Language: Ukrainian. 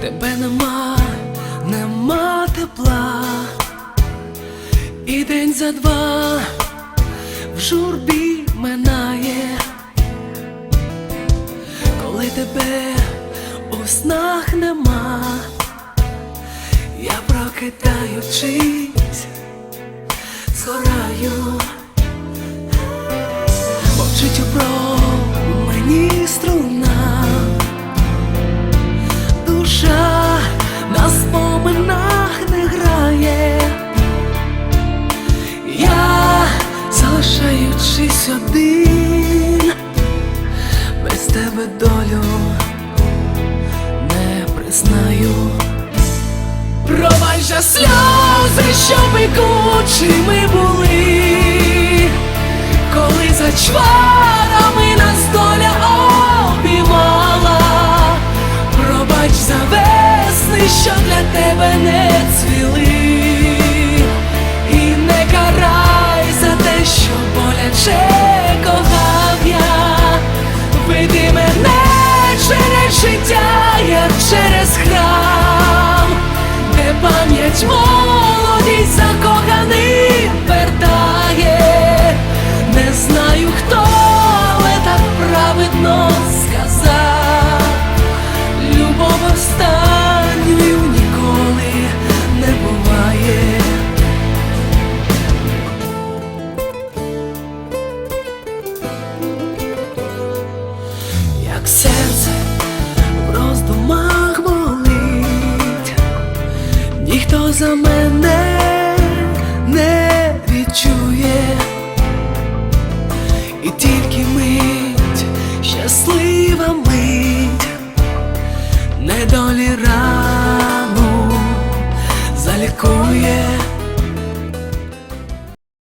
тебе нема, нема тепла, і день за два в журбі минає, коли тебе у снах нема, я прокидаючись, згораю, залишаючись один, без тебе долю не признаю. Пробач же сльози, що пекучими були, коли за чварами нас доля обіймала, пробач за весни, що для тебе не цвіли, Серце в роздумах болить, ніхто за мене не відчує, і тільки мить, щаслива мить, недолі рану залікує.